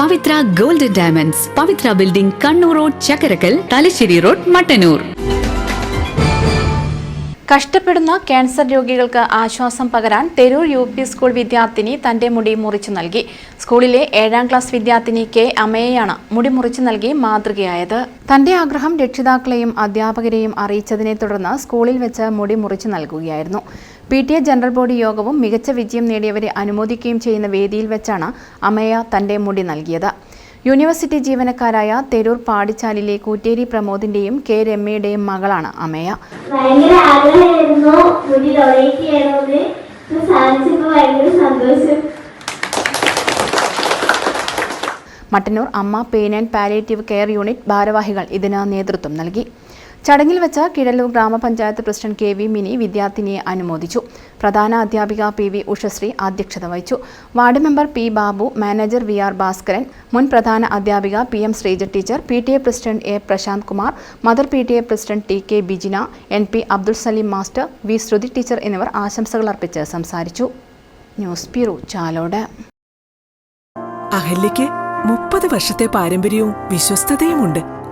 Pavithra golden diamonds Pavithra building Kannur road Chakkarakkal Thalassery road Mattannur കഷ്ടപ്പെടുന്ന cancer രോഗികൾക്ക് ആശ്വാസം പകരാൻ തെരൂർ യു പി സ്കൂൾ വിദ്യാർത്ഥിനി തന്റെ മുടി മുറിച്ചു നൽകി. സ്കൂളിലെ ഏഴാം ക്ലാസ് വിദ്യാർത്ഥിനി കെ അമയെയാണ് മുടി മുറിച്ചു നൽകി മാതൃകയായത്. തന്റെ ആഗ്രഹം രക്ഷിതാക്കളെയും അധ്യാപകരെയും അറിയിച്ചതിനെ തുടർന്ന് സ്കൂളിൽ വെച്ച് മുടി മുറിച്ചു നൽകുകയായിരുന്നു. P T A general body യോഗവും മികച്ച വിജയം നേടിയവരെ അനുമോദിക്കുകയും ചെയ്യുന്ന വേദിയിൽ വെച്ചാണ് അമയ തന്റെ മുടി നൽകിയത്. യൂണിവേഴ്സിറ്റി ജീവനക്കാരായ തെരൂർ പാടിച്ചാലിലെ കൂറ്റേരി പ്രമോദിന്റെയും കെ രമ്യയുടെയും മകളാണ് അമേയ. ഭയങ്കര ആഗ്രഹമായിരുന്നു. മുടി ഡൊണേറ്റ് ചെയ്യണമെന്ന്. സാധിച്ചപ്പോൾ ഭയങ്കര സന്തോഷം. Mattannur Amma pain and palliative care unit ഭാരവാഹികൾ ഇതിന് നേതൃത്വം നൽകി. ചടങ്ങിൽ വെച്ച കിഴല്ലൂർ ഗ്രാമപഞ്ചായത്ത് പ്രസിഡന്റ് കെ വി മിനി വിദ്യാർത്ഥിനിയെ അനുമോദിച്ചു. പ്രധാന അധ്യാപിക പി വി ഉഷശ്രീ അധ്യക്ഷത വഹിച്ചു. Ward member P Babu manager V R Bhaskaran മുൻ പ്രധാന അധ്യാപിക P M Sreeja teacher P T A president A Prashanth Kumar mother P T A president T K Bijina N P Abdul Saleem master V Sruthi teacher എന്നിവർ ആശംസകൾ അർപ്പിച്ച് സംസാരിച്ചു. News bureau Chalode. അഹല്യയ്ക്ക് മുപ്പത് വർഷത്തെ പാരമ്പര്യവും വിശ്വസ്തതയുമുണ്ട്.